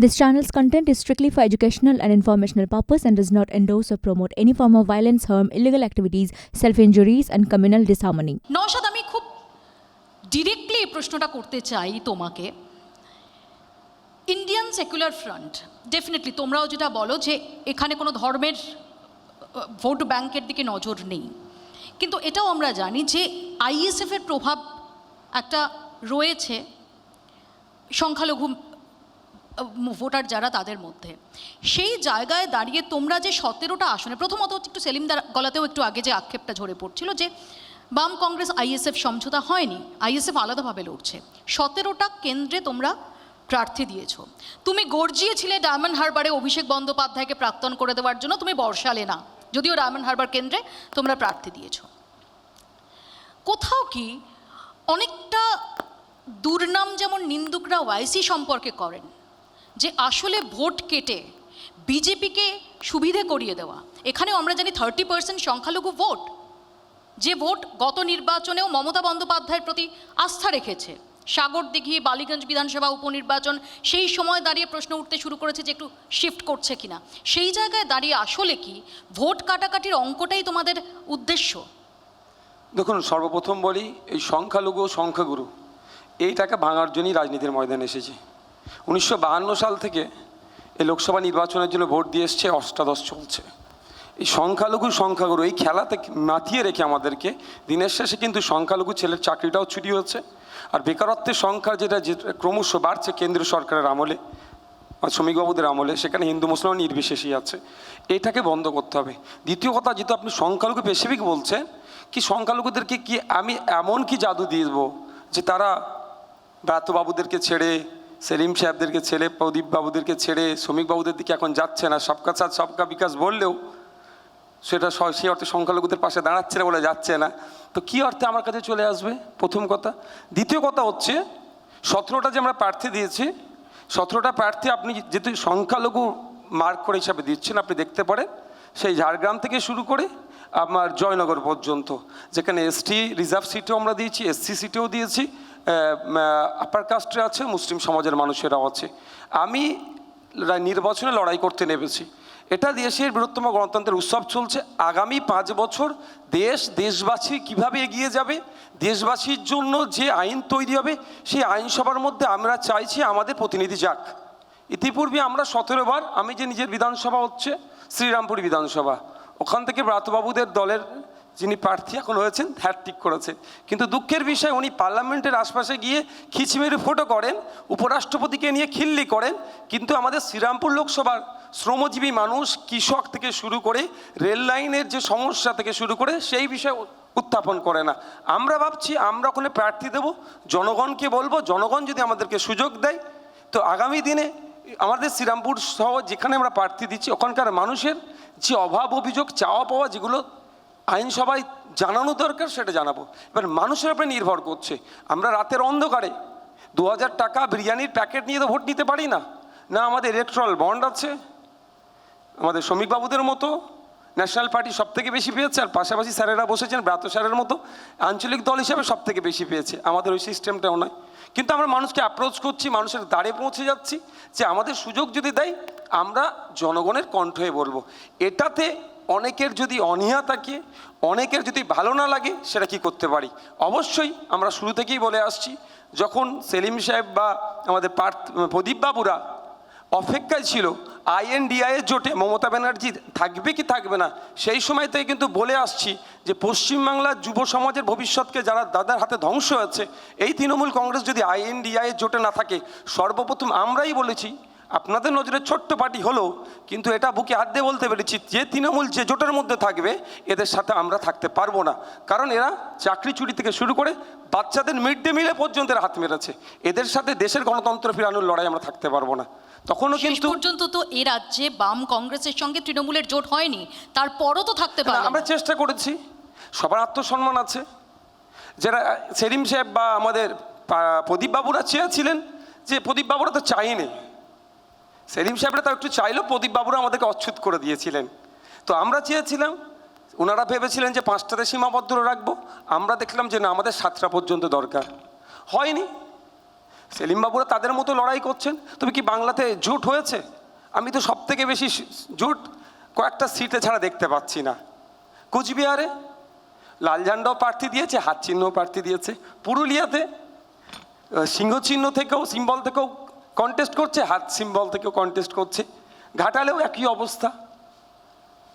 This channel's content is strictly for educational and informational purpose and does not endorse or promote any form of violence, harm, illegal activities, self-injuries and communal disharmony. Naushad আমি খুব directly এই প্রশ্নটা করতে চাই তোমাকে Indian secular front definitely তোমরাও যেটা বলো যে এখানে কোনো ধর্মের ভোট ব্যাংকের দিকে নজর নেই কিন্তু এটাও আমরা জানি যে আইএসএফের প্রভাব একটা রয়েছে সংখ্যালঘু ভোটার যারা তাদের মধ্যে। সেই জায়গায় দাঁড়িয়ে তোমরা যে সতেরোটা আসনে, প্রথমত একটু সেলিমদার গলাতেও একটু আগে যে আক্ষেপটা ঝরে পড়ছিল যে, বাম কংগ্রেস আইএসএফ সমঝোতা হয়নি আইএসএফ আলাদাভাবে লড়ছে। সতেরোটা কেন্দ্রে তোমরা প্রার্থী দিয়েছ। তুমি গর্জিয়েছিলে ডায়মন্ড হারবারে অভিষেক বন্দ্যোপাধ্যায়কে প্রাক্তন করে দেওয়ার জন্য, তুমি বর্ষালে না। যদিও ডায়মন্ড হারবার কেন্দ্রে তোমরা প্রার্থী দিয়েছ। কোথাও কি অনেকটা দুর্নাম যেমন নিন্দুকরা ওয়াইসি সম্পর্কে করেন যে আসলে ভোট কেটে বিজেপিকে সুবিধে করিয়ে দেওয়া। এখানেও আমরা জানি থার্টি পার্সেন্ট সংখ্যালঘু ভোট। যে ভোট গত নির্বাচনেও মমতা বন্দ্যোপাধ্যায়ের প্রতি আস্থা রেখেছে। সাগরদিঘি, বালিগঞ্জ বিধানসভা উপনির্বাচন, সেই সময় দাঁড়িয়ে প্রশ্ন উঠতে শুরু করেছে যে একটু শিফট করছে কিনা। সেই জায়গায় দাঁড়িয়ে আসলে কি? ভোট কাটাকাটির অঙ্কটাই তোমাদের উদ্দেশ্য? দেখুন, সর্বপ্রথম বলি, এই সংখ্যালঘু সংখ্যাগুরু, এইটাকে ভাঙার জন্যই রাজনীতির ময়দানে এসেছে। উনিশশো সাল থেকে এই লোকসভা নির্বাচনের জন্য ভোট দিয়ে এসছে, অষ্টাদশ চলছে। এই সংখ্যালঘু সংখ্যাগুরু, এই খেলাতে মাতিয়ে রেখে আমাদেরকে দিনের শেষে কিন্তু সংখ্যালঘু ছেলের চাকরিটাও ছুটি হচ্ছে। আর বেকারত্বের সংখ্যা যেটা, যে ক্রমশ বাড়ছে কেন্দ্রীয় সরকারের আমলে শ্রমিকবাবুদের আমলে, সেখানে হিন্দু, মুসলমান নির্বিশেষই আছে। এটাকে বন্ধ করতে হবে। দ্বিতীয় কথা, যেহেতু আপনি সংখ্যালঘু স্পেসিফিক বলছেন, কি সংখ্যালঘুদেরকে কি আমি এমন কি জাদু দিয়ে দেবো যে তারা ব্রাতবাবুদেরকে ছেড়ে সেলিম সাহেবদেরকে ছেড়ে, প্রদীপ বাবুদেরকে ছেড়ে, শ্রমিক বাবুদের দিকে এখন যাচ্ছে না। সবকা সাথ, সবকা বিকাশ বললেও সেটা স- অর্থে সংখ্যালঘুদের পাশে দাঁড়াচ্ছে না বলে যাচ্ছে না। তো কী অর্থে আমার কাছে চলে আসবে? প্রথম কথা। দ্বিতীয় কথা হচ্ছে, সতেরোটা যে আমরা প্রার্থী দিয়েছি, সতেরোটা প্রার্থী আপনি যেহেতু সংখ্যালঘু মার্ক করে হিসাবে দিচ্ছেন, আপনি দেখতে পারেন, সেই ঝাড়গ্রাম থেকে শুরু করে আমার জয়নগর পর্যন্ত, যেখানে এসটি রিজার্ভ সিটেও আমরা দিয়েছি এসসি সিটেও দিয়েছি আপার কাস্টে আছে, মুসলিম সমাজের মানুষেরাও আছে। আমি নির্বাচনে লড়াই করতে নেমেছি। এটা দেশের বৃহত্তম গণতন্ত্রের উৎসব চলছে। আগামী পাঁচ বছর দেশ, দেশবাসী কীভাবে এগিয়ে যাবে, দেশবাসীর জন্য যে আইন তৈরি হবে, সেই আইনসভার মধ্যে আমরা চাইছি আমাদের প্রতিনিধি যাক। ইতিপূর্বে আমরা সতেরো বার, আমি যে নিজের বিধানসভা হচ্ছে, শ্রীরামপুর বিধানসভা। ওখান থেকে ব্রাতবাবুদের দলের যিনি প্রার্থী, এখন হয়েছেন হ্যাট্রিক করেছে। কিন্তু দুঃখের বিষয়, উনি পার্লামেন্টের আশপাশে গিয়ে খিচমেরে ফোটো করেন, উপরাষ্ট্রপতিকে নিয়ে খিল্লি করেন, কিন্তু আমাদের শ্রীরামপুর লোকসভার শ্রমজীবী মানুষ কৃষক থেকে শুরু করে রেল লাইনের যে সমস্যা থেকে শুরু করে সেই বিষয়ে উত্থাপন করে না। আমরা ভাবছি, আমরা ওখানে প্রার্থী দেব, জনগণকে বলব, জনগণ যদি আমাদেরকে সুযোগ দেয়, তো আগামী দিনে আমাদের শ্রীরামপুর সহ যেখানে আমরা প্রার্থী দিচ্ছি, ওখানকার মানুষের যে অভাব অভিযোগ, চাওয়া পাওয়া যেগুলো আইনসভায় জানানো দরকার, সেটা জানাব। এবার মানুষের উপরে নির্ভর করছে। আমরা রাতের অন্ধকারে দু হাজার টাকা বিরিয়ানির প্যাকেট নিয়ে তো ভোট নিতে পারি না। না আমাদের ইলেকট্রাল বন্ড আছে, আমাদের শ্রমিকবাবুদের মতো ন্যাশনাল পার্টি সব থেকে বেশি পেয়েছে, আর পাশাপাশি স্যারেরা বসেছেন, ব্রাত স্যারের মতো, আঞ্চলিক দল হিসাবে সব থেকে বেশি পেয়েছে। আমাদের ওই সিস্টেমটাও নয়। কিন্তু আমরা মানুষকে অ্যাপ্রোচ করছি, মানুষের দ্বারে পৌঁছে যাচ্ছি, যে আমাদের সুযোগ যদি দেয়, আমরা জনগণের কণ্ঠ হয়ে বলব। এটাতে অনেকের যদি অনীহা থাকে, অনেকের যদি ভালো না লাগে, সেটা কি করতে পারি? অবশ্যই আমরা শুরু থেকেই বলে আসছি, যখন সেলিম সাহেব বা আমাদের পার্থ, প্রদীপ বাবুরা অপেক্ষায় ছিল আইএনডিআইয়ের জোটে মমতা ব্যানার্জি থাকবে কি থাকবে না, সেই সময় থেকে কিন্তু বলে আসছি যে পশ্চিমবাংলার যুব সমাজের ভবিষ্যৎকে যারা দাদার হাতে ধ্বংস হয়েছে, এই তৃণমূল কংগ্রেস যদি আইএনডিআইয়ের জোটে না থাকে, সর্বপ্রথম আমরাই বলেছি আপনাদের নজরে ছোট্ট পার্টি হলো কিন্তু এটা বুকে হাত দিয়ে বলতে পেরেছি যে তৃণমূল যে জোটের মধ্যে থাকবে এদের সাথে আমরা থাকতে পারব না। কারণ এরা চাকরি চুরি থেকে শুরু করে বাচ্চাদের মিড ডে মিলে পর্যন্ত এরা হাত মেরেছে। এদের সাথে দেশের গণতন্ত্র ফিরানোর লড়াই আমরা থাকতে পারব না। তখনও কিন্তু পর্যন্ত তো এ রাজ্যে বাম কংগ্রেসের সঙ্গে তৃণমূলের জোট হয়নি তারপরও তো থাকতে না, পারে আমরা চেষ্টা করেছি। সবার আত্মসম্মান আছে। যারা সেলিম সাহেব বা আমাদের প্রদীপবাবুরা চেয়েছিলেন যে প্রদীপবাবুরা তো চাইনি। সেলিম সাহেবরা তাও একটু চাইলেও প্রদীপ বাবুরা আমাদেরকে অচ্ছুত করে দিয়েছিলেন। তো আমরা চেয়েছিলাম ওনারা ভেবেছিলেন যে পাঁচটাতে সীমাবদ্ধ রাখব। আমরা দেখলাম যে না, আমাদের সাতটা পর্যন্ত দরকার। হয়নি। সেলিমবাবুরা তাদের মতো লড়াই করছেন। তবে কি বাংলাতে জোট হয়েছে? আমি তো সব থেকে বেশি জোট কয়েকটা সিটে ছাড়া দেখতে পাচ্ছি না। কোচবিহারে লাল ঝান্ডাও প্রার্থী দিয়েছে হাত চিহ্নও প্রার্থী দিয়েছে। পুরুলিয়াতে সিংহ চিহ্ন থেকেও, সিম্বল থেকেও কন্টেস্ট করছে, হাত সিম্বল থেকেও কন্টেস্ট করছে। ঘাটালেও একই অবস্থা।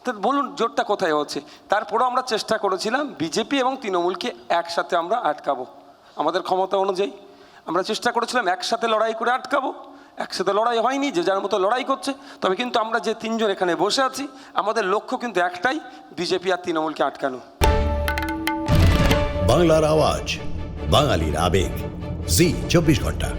তো বলুন, জোরটা কোথায় হচ্ছে? তারপরেও আমরা চেষ্টা করেছিলাম বিজেপি এবং তৃণমূলকে একসাথে আমরা আটকাবো। আমাদের ক্ষমতা অনুযায়ী। আমরা চেষ্টা করেছিলাম একসাথে লড়াই করে আটকাবো। একসাথে লড়াই হয়নি, যে যার মতো লড়াই করছে। তবে কিন্তু আমরা যে তিনজন এখানে বসে আছি, আমাদের লক্ষ্য কিন্তু একটাই, বিজেপি আর তৃণমূলকে আটকানো। বাংলার আওয়াজ, বাঙালির আবেগ। জি, চব্বিশ ঘণ্টা।